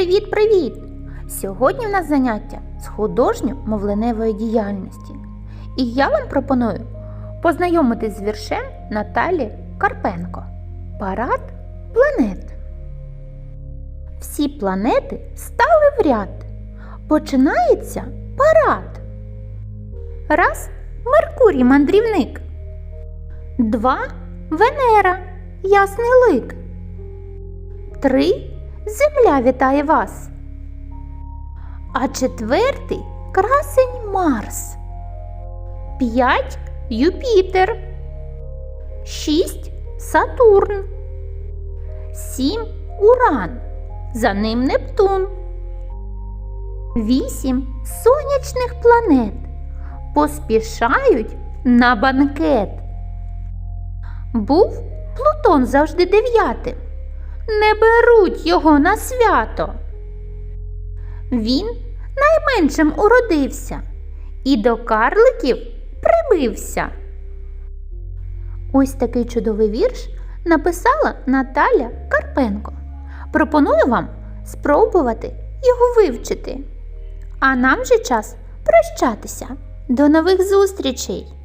Привіт-привіт! Сьогодні в нас заняття з художньо-мовленевої діяльності. І я вам пропоную познайомитись з віршем Наталі Карпенко Парад планет. Всі планети стали в ряд. Починається парад. Раз Меркурій мандрівник. Два Венера ясний лик. Три Земля вітає вас. А четвертий красень Марс. П'ять Юпітер. Шість Сатурн. Сім Уран. За ним Нептун. Вісім сонячних планет поспішають на банкет. Був Плутон завжди дев'ятим. Не беруть його на свято. Він найменшим уродився і до карликів прибився. Ось такий чудовий вірш написала Наталя Карпенко. Пропоную вам спробувати його вивчити. А нам же час прощатися. До нових зустрічей!